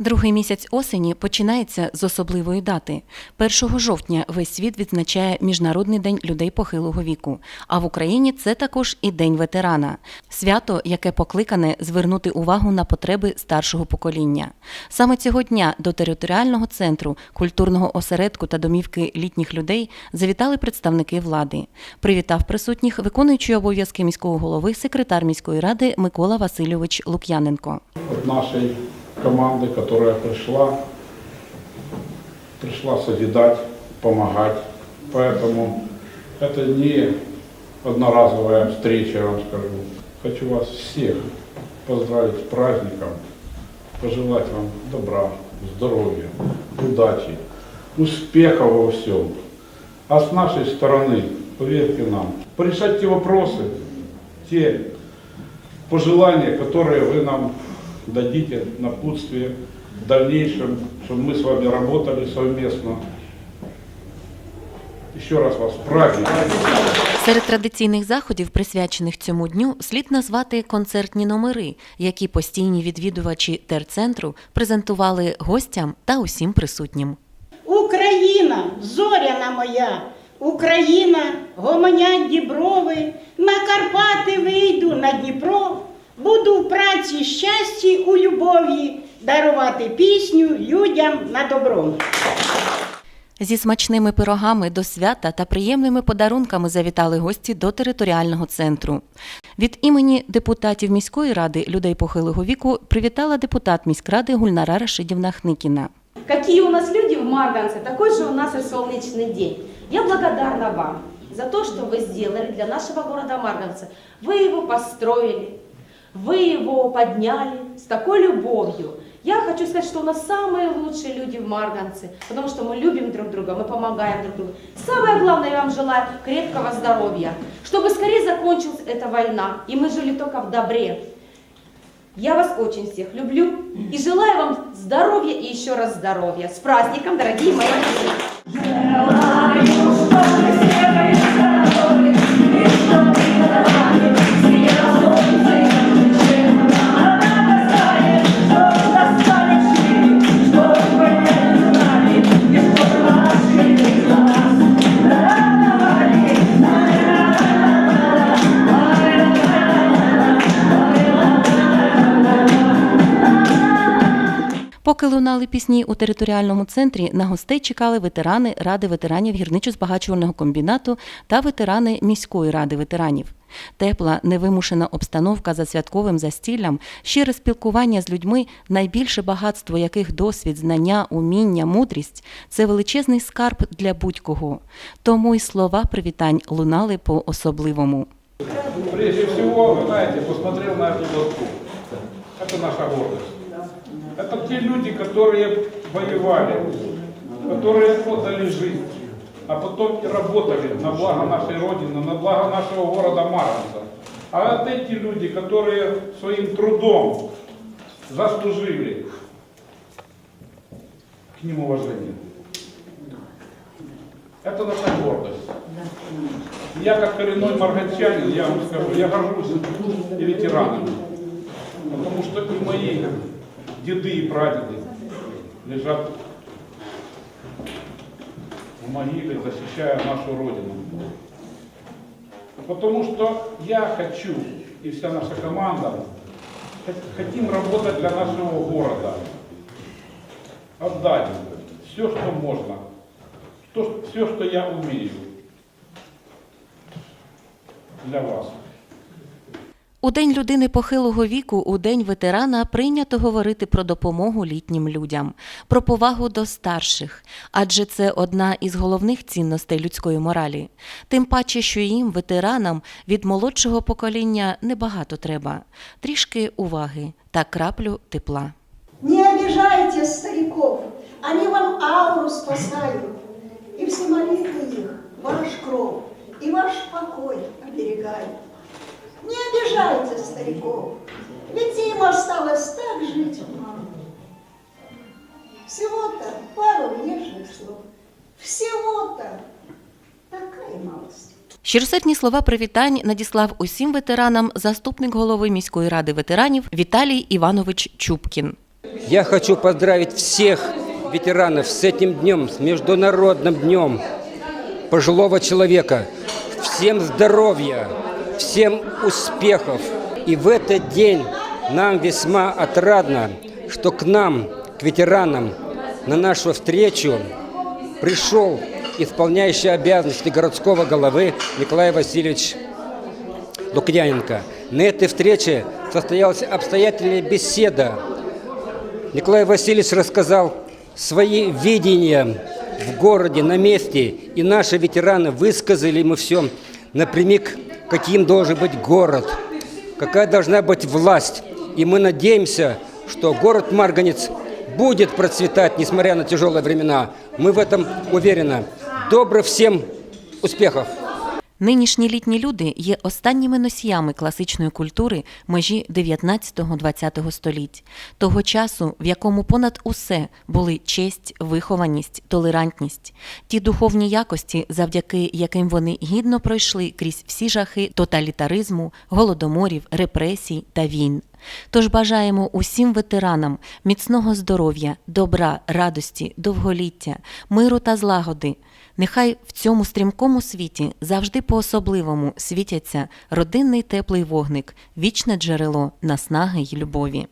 Другий місяць осені починається з особливої дати. 1 жовтня весь світ відзначає Міжнародний день людей похилого віку. А в Україні це також і День ветерана свято, яке покликане звернути увагу на потреби старшого покоління. Саме цього дня до територіального центру культурного осередку та домівки літніх людей завітали представники влади. Привітав присутніх виконуючий обов'язки міського голови секретар міської ради Микола Васильович Лук'яненко. от нашей команды, которая пришла, пришла созидать, помогать. Поэтому это не одноразовая встреча, я вам скажу. Хочу вас всех поздравить с праздником, пожелать вам добра, здоровья, удачи, успехов во всем. А с нашей стороны, поверьте нам, порешать те вопросы, те пожелания, которые вы нам дадите, напутствие в дальнейшем, чтобы мы с вами работали совместно. Еще раз вас с праздником. Серед традиційних заходів, присвячених цьому дню, слід назвати концертні номери, які постійні відвідувачі терцентру презентували гостям та усім присутнім. Україна, зоряна моя, Україна, гомонять діброви, на Карпати вийду на Дніпро, буду в праці щасті у любові, дарувати пісню людям на добро. Зі смачними пирогами до свята та приємними подарунками завітали гості до територіального центру. Від імені депутатів міської ради людей похилого віку привітала депутат міськради Гульнара Рашидівна Хникіна. Какие у нас люди в Марганце, такой же у нас и солнечный день. Я благодарна вам за то, что вы сделали для нашего города Марганца. Вы его построили, Вы его подняли с такой любовью. Я хочу сказать, что у нас самые лучшие люди в Марганце, потому что мы любим друг друга, мы помогаем друг другу. Самое главное, я вам желаю крепкого здоровья, чтобы скорее закончилась эта война, и мы жили только в добре. Я вас очень всех люблю и желаю вам здоровья и еще раз здоровья. С праздником, дорогие мои! Поки лунали пісні у територіальному центрі, на гостей чекали ветерани Ради ветеранів гірничо-збагачувального комбінату та ветерани міської ради ветеранів. Тепла, невимушена обстановка за святковим застіллям, щире спілкування з людьми, найбільше багатство яких досвід, знання, уміння, мудрість це величезний скарб для будь-кого. Тому й слова привітань лунали по особливому. Прежде всего, вы знаете, посмотрел на эту доску. Это наша гордость. Это те люди, которые воевали, которые отдали жизнь, а потом и работали на благо нашей Родины, на благо нашего города Марганца. А вот эти люди, которые своим трудом заслужили к ним уважение. Это наша гордость. Я как коренной марганчанин, я вам скажу, я горжусь и ветеранами. Потому что и мои деды и прадеды лежат в могиле, защищая нашу Родину. Потому что я хочу, и вся наша команда, хот- хотим работать для нашего города. Отдать все, что можно, все, что я умею для вас. У День людини похилого віку, у День ветерана прийнято говорити про допомогу літнім людям, про повагу до старших, адже це одна із головних цінностей людської моралі. Тим паче, що їм, ветеранам, від молодшого покоління небагато треба, трішки уваги та краплю тепла. Не обижайте стариков, они вам ауру спасают. И все молитвы их, ваш кров и ваш покой оберегают Не обижайте стариков, ведь им осталось так жить мало. Всего-то пару нежных слов, всего-то такая малость. Щиросердні слова привітань надіслав усім ветеранам заступник голови міської ради ветеранів Віталій Іванович Чупкін. Я хочу поздравить всех ветеранов с этим днем, с Международным днем пожилого человека. Всем здоровья, Всем успехов. И в этот день нам весьма отрадно, что к нам, к ветеранам, на нашу встречу пришел исполняющий обязанности городского головы Николай Васильевич Лукьяненко. На этой встрече состоялась обстоятельная беседа. Николай Васильевич рассказал свои видения в городе, на месте, и наши ветераны высказали ему все напрямик, каким должен быть город, какая должна быть власть. И мы надеемся, что город Марганец будет процветать, несмотря на тяжелые времена. Мы в этом уверены. Добрых всем успехов! Нинішні літні люди є останніми носіями класичної культури межі 19-20 століть, того часу, в якому понад усе були честь, вихованість, толерантність, ті духовні якості, завдяки яким вони гідно пройшли крізь всі жахи тоталітаризму, голодоморів, репресій та війн. Тож бажаємо усім ветеранам міцного здоров'я, добра, радості, довголіття, миру та злагоди. Нехай в цьому стрімкому світі завжди по-особливому світяться родинний теплий вогник, вічне джерело наснаги й любові.